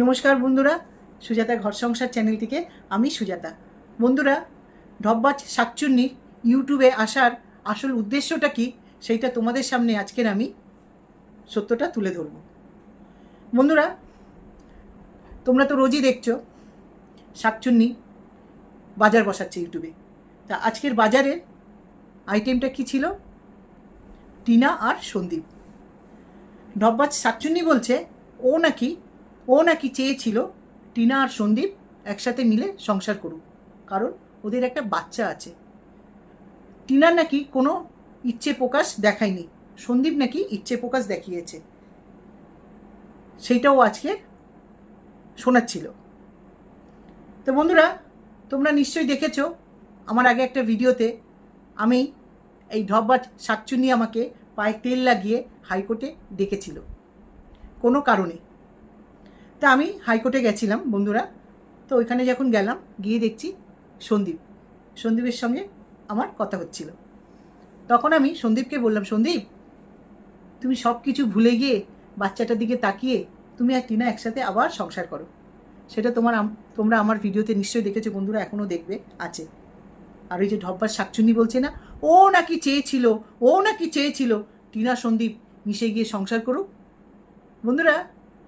নমস্কার বন্ধুরা, সুজাতা ঘর সংসার চ্যানেল থেকে আমি সুজাতা। বন্ধুরা, ঢব্বাজ শাকচুন্নির ইউটিউবে আসার আসল উদ্দেশ্যটা কি, সেইটা তোমাদের সামনে আজকের আমি সত্যটা তুলে ধরব। বন্ধুরা, তোমরা তো রোজই দেখছ শাকচুন্নি বাজার বসাচ্ছে ইউটিউবে। তা আজকের বাজারের আইটেমটা কি ছিল? টিনা আর সন্দীপ। ঢব্বাজ শাকচুন্নি বলছে, ও নাকি ও নাকি চেয়েছিল টিনা আর সন্দীপ একসাথে মিলে সংসার করুক, কারণ ওদের একটা বাচ্চা আছে। টিনার নাকি কোনো ইচ্ছে প্রকাশ দেখায়নি, সন্দীপ নাকি ইচ্ছে প্রকাশ দেখিয়েছে। সেইটাও আজকে শোনাচ্ছিল। তো বন্ধুরা, তোমরা নিশ্চয়ই দেখেছ, আমার আগে একটা ভিডিওতে আমি এই ঢব্বাজ শাকচুন্নি আমাকে পায়ে তেল লাগিয়ে হাইকোর্টে ডেকেছিল। কোনো কারণে। তা আমি হাইকোর্টে গেছিলাম, বন্ধুরা। তো ওইখানে যখন গেলাম, গিয়ে দেখছি সন্দীপ। সন্দীপের সঙ্গে আমার কথা হচ্ছিল। তখন আমি সন্দীপকে বললাম, সন্দীপ, তুমি সব কিছু ভুলে গিয়ে বাচ্চাটার দিকে তাকিয়ে তুমি আর টিনা একসাথে আবার সংসার করো। সেটা তোমার তোমরা আমার ভিডিওতে নিশ্চয়ই দেখেছ, বন্ধুরা এখনও দেখবে, আছে। আর ওই যে ঢব্বার শাকচুন্নি বলছে না, ও নাকি চেয়েছিল, ও নাকি চেয়েছিল, টিনা সন্দীপ মিশে গিয়ে সংসার করুক। বন্ধুরা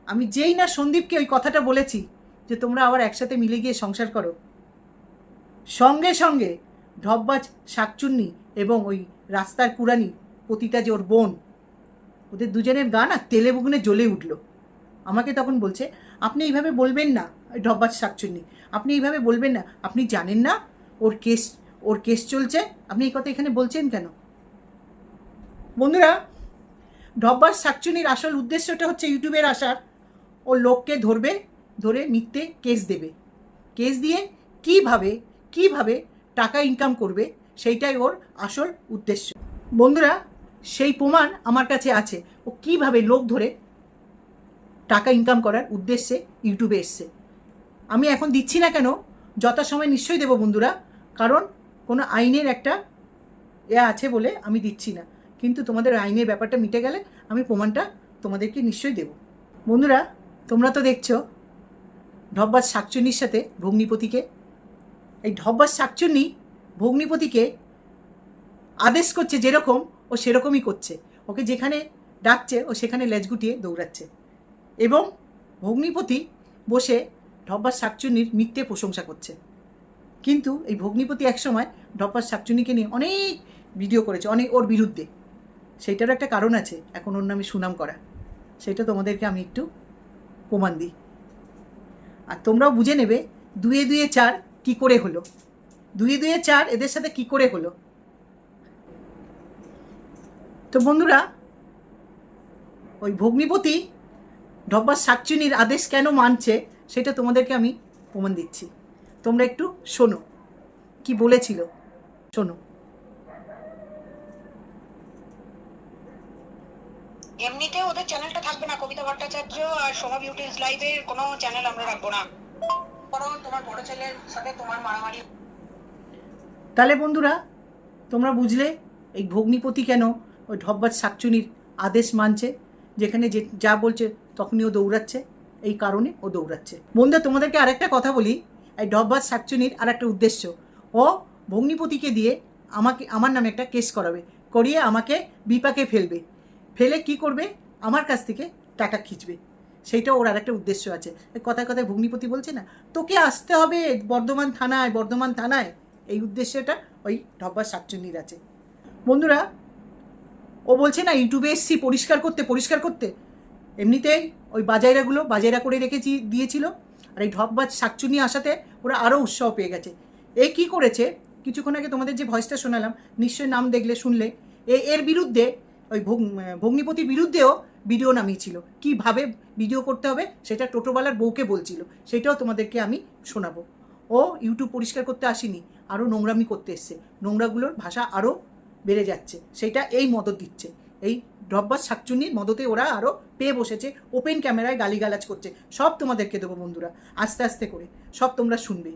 আমি যেই না সন্দীপকে ওই কথাটা বলেছি যে তোমরা আবার একসাথে মিলে গিয়ে সংসার করো। সঙ্গে সঙ্গে ঢব্বাজ শাকচুন্নি এবং ওই রাস্তার কুড়ানি পতিতা যে ওর বোন, ওদের দুজনের গা না তেলে বুগুনে জ্বলে উঠল। আমাকে তখন বলছে, আপনি এইভাবে বলবেন না ঢব্বাজ শাকচুন্নি, আপনি এইভাবে বলবেন না, আপনি জানেন না ওর কেস ওর কেস চলছে, আপনি এই কথা এখানে বলছেন কেন? বন্ধুরা ঢব্বাস শাকচুনির আসল উদ্দেশ্যটা হচ্ছে ইউটিউবের আসার। ও লোককে ধরবে, ধরে মিথ্যে কেস দেবে। কেস দিয়ে কীভাবে কীভাবে টাকা ইনকাম করবে, সেইটাই ওর আসল উদ্দেশ্য। বন্ধুরা, সেই প্রমাণ আমার কাছে আছে। ও কীভাবে লোক ধরে টাকা ইনকাম করার উদ্দেশ্যে ইউটিউবে এসছে। আমি এখন দিচ্ছি না কেন? যথাসময় নিশ্চয়ই দেবো বন্ধুরা। কারণ কোনো আইনের একটা এ আছে বলে আমি দিচ্ছি না। কিন্তু তোমাদের আইনের ব্যাপারটা মিটে গেলে আমি প্রমাণটা তোমাদেরকে নিশ্চয়ই দেব। বন্ধুরা তোমরা তো দেখছ ঢব্বাস শাকচুন্নির সাথে ভগ্নিপতিকে। এই ঢব্বাস শাকচুন্নি ভগ্নিপতিকে আদেশ করছে যেরকম ও সেরকমই করছে। ওকে যেখানে ডাকছে ও সেখানে লেজ গুটিয়ে দৌড়াচ্ছে। এবং ভগ্নিপতি বসে ঢব্বাস শাকচুন্নির মিথ্যে প্রশংসা করছে। কিন্তু এই ভগ্নিপতি একসময় ঢব্বাস শাকচুন্নিকে নিয়ে অনেক ভিডিও করেছে, অনেক ওর বিরুদ্ধে। সেইটারও একটা কারণ আছে, এখন ওর নামে সুনাম করা। সেটা তোমাদেরকে আমি একটু প্রমাণ দিই। আর তোমরাও বুঝে নেবে দুয়ে দুয়ে চার কি করে হলো। দুয়ে দুয়ে চার এদের সাথে কি করে হলো। তো বন্ধুরা, ওই ভগ্নিপতি ঢব্বাস শাকচুনির আদেশ কেন মানছে সেটা তোমাদেরকে আমি প্রমাণ দিচ্ছি। তোমরা একটু শোনো, কি বলেছিল। শোনো। এমনিতে ওদের চ্যানেলটা থাকবে না, কবিতা ভট্টাচার্য আর সোমা বিউটিজ লাইভের কোনো চ্যানেল আমরা রাখব না। বরং তোমার বড় ছেলের সাথে তোমার মারামারি। তাহলে বন্ধুরা, তোমরা বুঝলে এই ভগ্নিপতি কেন ওই ঢব্বাজ শাকচুনির আদেশ মানছে? যেখানে যে যা বলছে তখনই ও দৌড়াচ্ছে, এই কারণে ও দৌড়াচ্ছে। বন্ধুরা, তোমাদেরকে আরেকটা কথা বলি, এই ঢব্বাজ শাকচুনির আর একটা উদ্দেশ্য। ও ভগ্নিপতিকে দিয়ে আমাকে, আমার নামে একটা কেস করাবে, করিয়ে আমাকে বিপাকে ফেলবে। ফেলে কি করবে? আমার কাছ থেকে টাকা খিঁচবে। সেইটা ওর আর একটা উদ্দেশ্য আছে। কথায় কথায় ভগ্নিপতি বলছে না, তোকে আসতে হবে বর্ধমান থানায় বর্ধমান থানায়। এই উদ্দেশ্যটা ওই ঢব্বার শাকচুন্নির আছে। বন্ধুরা, ও বলছে না, ইউটিউবে এসছি পরিষ্কার করতে পরিষ্কার করতে। এমনিতেই ওই বাজাইরাগুলো বাজাইরা করে রেখেছি দিয়েছিল। আর এই ঢপবাজ শাকচুনি আসাতে ওরা আরও উৎসাহ পেয়ে গেছে। এ কি করেছে? কিছুক্ষণ আগে তোমাদের যে ভয়েসটা শোনালাম, নিশ্চয়ই নাম দেখলে, শুনলে। এ, এর বিরুদ্ধে ওই ভগ- ভগ্নিপতির বিরুদ্ধেও ভিডিও নামিয়েছিল। কীভাবে ভিডিও করতে হবে সেটা টোটোওয়ালার বউকে বলছিল। সেটাও তোমাদেরকে আমি শোনাবো। ও ইউটিউব পরিষ্কার করতে আসেনি আরও নোংরামি করতে এসছে। নোংরাগুলোর ভাষা আরও বেড়ে যাচ্ছে। সেটা এই মদত দিচ্ছে। এই ডব্বাস শাকচুন্নির মদতে ওরা আরও পেয়ে বসেছে ওপেন ক্যামেরায় গালিগালাজ করছে। সব তোমাদেরকে দেবো বন্ধুরা, আস্তে আস্তে করে। সব তোমরা শুনবে।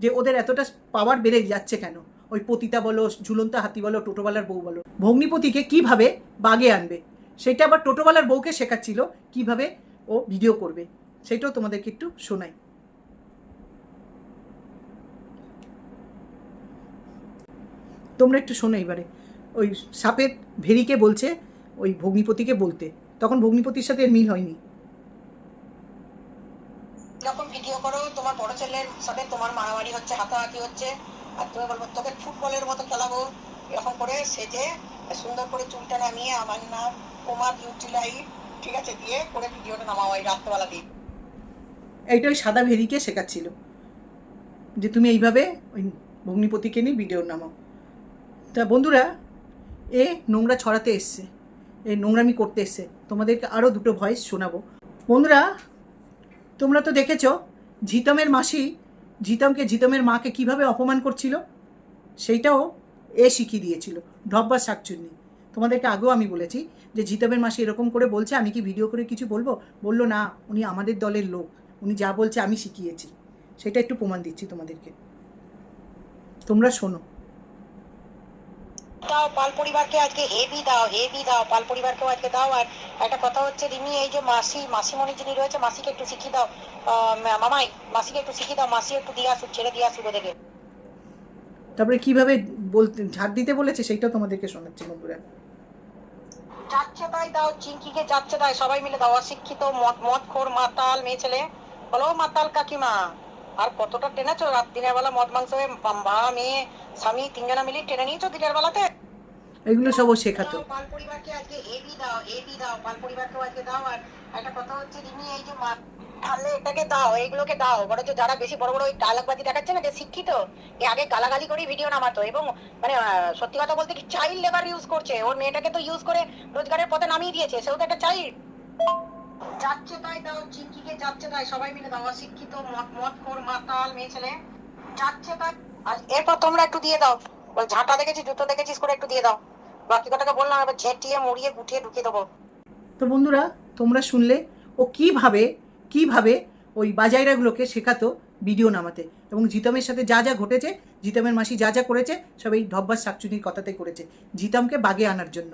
যে ওদের এতটা পাওয়ার বেড়ে যাচ্ছে কেন? ওই পতিতা বলো, ঝুলন্তা হাতি বলো, টোটোওয়ালার বউ বলো, ভগ্নিপতিকে কীভাবে বাগে আনবে? সেটা আবার টোটোওয়ালার বউকে শেখাচ্ছিল কীভাবে ও ভিডিও করবে। সেটাও তোমাদেরকে একটু শোনাই। তোমরা একটু শোনো এবারে। ওই সাপের ভেরিকে বলছে, ওই ভগ্নিপতিকে বলতে। তখন ভগ্নিপতির সাথে মিল হয়নি। এরকম ভিডিও করো, তোমার বড় ছেলের সাথে তোমার মারামারি হচ্ছে, হাতাহাতি হচ্ছে আর তুমি বলব, তোকে ফুটবলের মতো খেলাবো। এরকম করে সেজে সুন্দর করে চুলটা নামিয়ে আমার নাম কুমার বিউটি লাইফ ঠিক আছে, দিয়ে করে ভিডিওটা নামাও ওই রাত্রেবেলা দিয়ে। এইটা ওই সাদা ভেরিকে শেখাচ্ছিল যে তুমি এইভাবে ওই ভগ্নিপতিকে নিয়ে ভিডিও নামাও। তা বন্ধুরা, এ নোংরা ছড়াতে এসছে, এ নোংরামি করতে এসছে। তোমাদেরকে আরও দুটো ভয়েস শোনাবো। বন্ধুরা, তোমরা তো দেখেছ ঝিতমের মাসি ঝিতমকে ঝিতমের মাকে কীভাবে অপমান করছিল? সেইটাও এ শিখিয়ে দিয়েছিল ঢব্বা শাকচুন্নি। তোমাদেরকে আগেও আমি বলেছি যে ঝিতমের মাসি এরকম করে বলছে, আমি কি ভিডিও করে কিছু বলব? বলল, না, উনি আমাদের দলের লোক, উনি যা বলছে আমি শিখিয়েছি। সেটা একটু প্রমাণ দিচ্ছি তোমাদেরকে। তোমরা শোনো দাও পাল পরিবারকে আজকে হেভি দাও হেভি দাও পাল পরিবারকেও আজকে দাও। আর একটা কথা হচ্ছে রিমি এই যে মাসি মাসিমণি যিনি রয়েছে মাসিকে একটু শিখিয়ে দাও। মামাই মাসিকে একটু শিখিয়ে দাও মাসি একটু দিয়ে আসুক ছেড়ে দিয়ে আসুক ওদেরকে। তারপরে কীভাবে বলতে ঝাড় দিতে বলেছে সেইটাও তোমাদেরকে শোনাচ্ছি বন্ধুরা। যাচ্ছে তাই দাও চিঙ্কিকে যাচ্ছে তাই সবাই মিলে দাও। অশিক্ষিত মদ মদ খোর মাতাল মেয়ে ছেলে। বলো মাতাল কাকিমা আর কতটা টেনেছো? রাত দিনের বেলা মদ মাংস হয়ে বাবা মেয়ে স্বামী তিনজনা মিলে টেনে নিয়েছো দিনের বেলাতে? এগুলো সব শেখাতো। মানে ওর মেয়েটাকে তো ইউজ করে রোজগারের পথে নামিয়ে দিয়েছে। সেও তো একটা চাইল্ড যাচ্ছে তাই দাও চিঙ্কিকে যাচ্ছে তাই, সবাই মিলে দাও। শিক্ষিত মাতাল মেয়ে ছেলে। যাচ্ছে তাই। আর এরপর তোমরা একটু দিয়ে দাও। ঝাঁটা দেখেছি জুতো দেখেছিস, করে একটু দিয়ে দাও। বাকি কথাটা বললাম, এবার ঝেঁটিয়ে, মুড়িয়ে, গুটিয়ে ঢুকিয়ে দেবো। তো বন্ধুরা, তোমরা শুনলে ও কীভাবে কীভাবে ওই বাজাইরাগুলোকে শেখাতো ভিডিও নামাতে। এবং জিতমের সাথে যা যা ঘটেছে, জিতমের মাসি যা যা করেছে, সব এই ধব্বাস শাকচুনির কথাতে করেছে। জিতমকে বাগে আনার জন্য।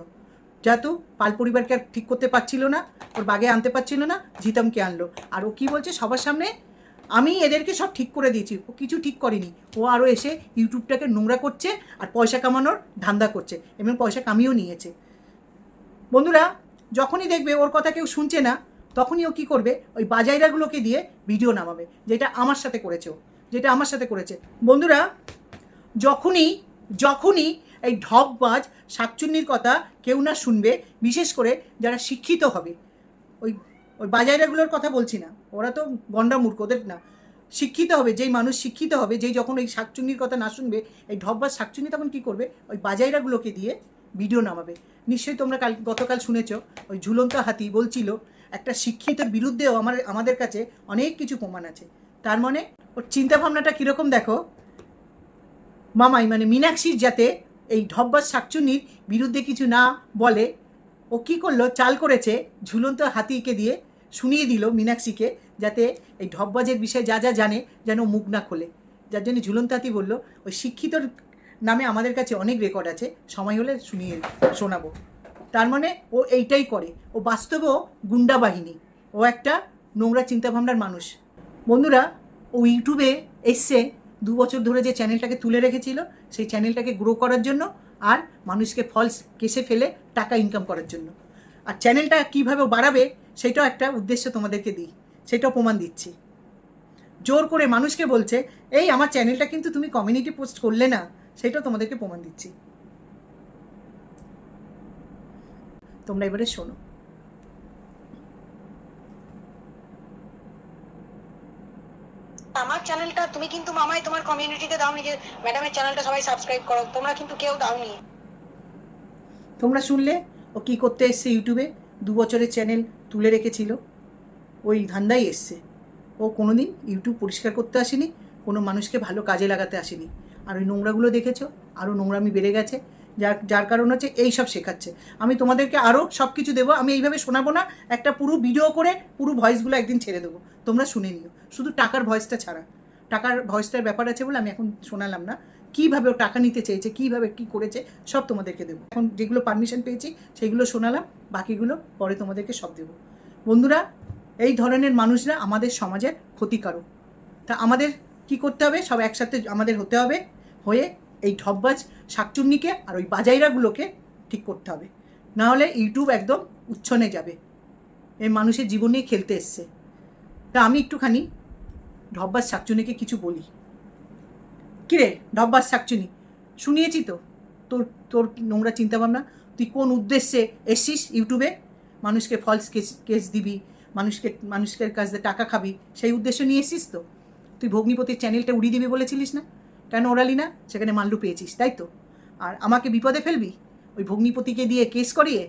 যেহেতু পাল পরিবারকে আর ঠিক করতে পারছিল না, ওর বাগে আনতে পারছিল না, জিতমকে আনলো। আর ও কি বলছে? সবার সামনে আমি এদেরকে সব ঠিক করে দিয়েছি, ও কিছু ঠিক করেনি। ও আরও এসে ইউটিউবটাকে নোংরা করছে আর পয়সা কামানোর ধান্দা করছে, এবং পয়সা কামিয়েও নিয়েছে। বন্ধুরা, যখনই দেখবে ওর কথা কেউ শুনছে না, তখনই ও কী করবে? ওই বাজাইরাগুলোকে দিয়ে ভিডিও নামাবে, যেটা আমার সাথে করেছে ও, যেটা আমার সাথে করেছে। বন্ধুরা, যখনই যখনই এই ঢপবাজ শাকচুন্নির কথা কেউ না শুনবে, বিশেষ করে যারা শিক্ষিত হবে, ওই ওই বাজাইরাগুলোর কথা বলছি না। ওরা তো গন্ডা মূর্খ, ওদের না। শিক্ষিত হবে, যেই মানুষ শিক্ষিত হবে, যেই যখন ওই শাকচুন্নির কথা না শুনবে, এই ঢপবাজ শাকচুন্নি তখন কী করবে? ওই বাজাইরাগুলোকে দিয়ে ভিডিও নামাবে। নিশ্চয়ই তোমরা কাল, গতকাল শুনেছো, ওই ঝুলন্ত হাতি বলছিল, একটা শিক্ষিতের বিরুদ্ধেও আমার, আমাদের কাছে অনেক কিছু প্রমাণ আছে। তার মানে ওর চিন্তাভাবনাটা কীরকম দেখো? মামাই মানে মীনাক্ষীর যাতে এই ঢব্বাস শাকচুন্নির বিরুদ্ধে কিছু না বলে, ও কি করল? চাল করেছে ঝুলন্ত হাতিকে দিয়ে, শুনিয়ে দিল মীনাক্ষীকে। যাতে এই ঢব্বাজের বিষয়ে যা যা জানে যেন মুখ না খোলে। যার জন্য ঝুলন্ত হাতি বলল, ওই শিক্ষিতর নামে আমাদের কাছে অনেক রেকর্ড আছে, সময় হলে শুনিয়ে শোনাবো। তার মানে ও এইটাই করে। ও বাস্তবেও গুন্ডা বাহিনী। ও একটা নোংরা চিন্তাভাবনার মানুষ। বন্ধুরা, ও ইউটিউবে এসছে দু বছর ধরে যে চ্যানেলটাকে তুলে রেখেছিল, সেই চ্যানেলটাকে গ্রো করার জন্য আর মানুষকে ফলস কেসে ফেলে টাকা ইনকাম করার জন্য। আর চ্যানেলটা কীভাবে বাড়াবে, সেটাও একটা উদ্দেশ্য তোমাদেরকে দিই। সেটাও প্রমাণ দিচ্ছি। জোর করে মানুষকে বলছে এই আমার চ্যানেলটা কিন্তু তুমি কমিউনিটি পোস্ট করলে না সেটাও তোমাদেরকে প্রমাণ দিচ্ছি। তোমরা এবারে শোনো। আমার চ্যানেলটা তুমি কিন্তু মামাই তোমার কমিউনিটিতে দাওনি যে ম্যাডামের চ্যানেলটা সবাই সাবস্ক্রাইব করো তোমরা কিন্তু কেউ দাওনি। তোমরা শুনলে ও কি করতে এসছে ইউটিউবে? দু বছরের চ্যানেল তুলে রেখেছিল। ওই ধান্দাই এসছে। ও কোনো দিন ইউটিউব পরিষ্কার করতে আসেনি, কোনো মানুষকে ভালো কাজে লাগাতে আসেনি। আর ওই নোংরাগুলো দেখেছ? আরও নোংরামি বেড়ে গেছে। যার যার কারণ হচ্ছে এই সব শেখাচ্ছে। আমি তোমাদেরকে আরও সব কিছু দেবো, আমি এইভাবে শোনাবো না, একটা পুরো ভিডিও করে পুরো ভয়েসগুলো একদিন ছেড়ে দেবো। তোমরা শুনে নিও। শুধু টাকার ভয়েসটা ছাড়া। টাকার ভয়েসটার ব্যাপার আছে বলে আমি এখন শোনালাম না। কীভাবে ও টাকা নিতে চেয়েছে, কীভাবে কী করেছে, সব তোমাদেরকে দেবো। এখন যেগুলো পারমিশন পেয়েছি, সেগুলো শোনালাম, বাকিগুলো পরে তোমাদেরকে সব দেবো। বন্ধুরা এই ধরনের মানুষরা আমাদের সমাজের ক্ষতিকারক। তা আমাদের কি করতে হবে? সব একসাথে আমাদের হতে হবে। হয়ে এই ঢপবাজ শাকচুন্নিকে আর ওই বাজাইরাগুলোকে ঠিক করতে হবে। নাহলে ইউটিউব একদম উচ্ছনে যাবে। এই মানুষের জীবন নিয়ে খেলতে এসছে। তা আমি একটুখানি ঢব্বাস শাকচুনিকে কিছু বলি। কিরে ঢব্বাস শাকচুনি শুনিয়েছি তো। তোর তোর নোংরা চিন্তাভাবনা। তুই কোন উদ্দেশ্যে এসছিস ইউটিউবে? মানুষকে ফলস কেস কেস দিবি মানুষকে, মানুষের কাছ টাকা খাবি, সেই উদ্দেশ্য নিয়ে এসছিস তো? তুই ভগ্নিপতির চ্যানেলটা উড়িয়ে দিবি বলেছিলিস না? কেন ওড়ালি না? সেখানে মাল্লু পেয়েছিস, তাই তো? আর আমাকে বিপদে ফেলবি? ওই ভগ্নিপতিকে দিয়ে কেস করিয়ে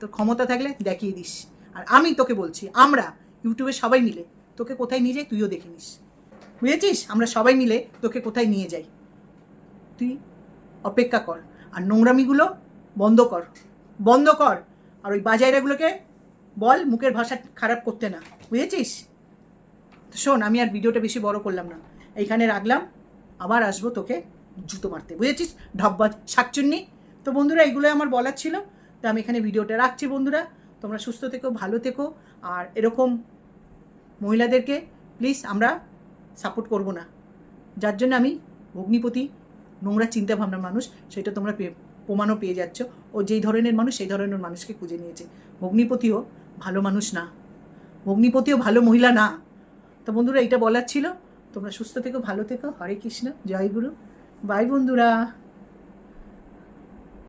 তোর ক্ষমতা থাকলে দেখিয়ে দিস। আর আমি তোকে বলছি, আমরা ইউটিউবে সবাই মিলে তোকে কোথায় নিয়ে যাই তুইও দেখে নিস। বুঝেছিস? আমরা সবাই মিলে তোকে কোথায় নিয়ে যাই? তুই অপেক্ষা কর, আর নোংরামিগুলো বন্ধ কর বন্ধ কর। আর ওই বাজাইরাগুলোকে বল, মুখের ভাষা খারাপ করতে না। বুঝেছিস? শোন, আমি আর ভিডিওটা বেশি বড় করলাম না। এইখানে রাখলাম, আবার আসব তোকে জুতো মারতে। বুঝেছিস? ঢব্বাজ শাকচুন্নি। তো বন্ধুরা এগুলো আমার বলার ছিল। তো আমি এখানে ভিডিওটা রাখছি বন্ধুরা। তোমরা সুস্থ থেকো, ভালো থেকো। আর এরকম মহিলাদেরকে প্লিজ আমরা সাপোর্ট করব না। যার জন্য আমি ভগ্নিপতি নোংরা চিন্তাভাবনার মানুষ, সেটা তোমরা প্রমাণও পেয়ে যাচ্ছ। ও যেই ধরনের মানুষ, সেই ধরনের মানুষকে খুঁজে নিয়েছে। ভগ্নিপতিও ভালো মানুষ না। ভগ্নিপতিও ভালো মহিলা না। তো বন্ধুরা এটা বলার ছিল। তোমরা সুস্থ থেকো, ভালো থেকো। হরে কৃষ্ণ। জয় গুরু। বাই বন্ধুরা।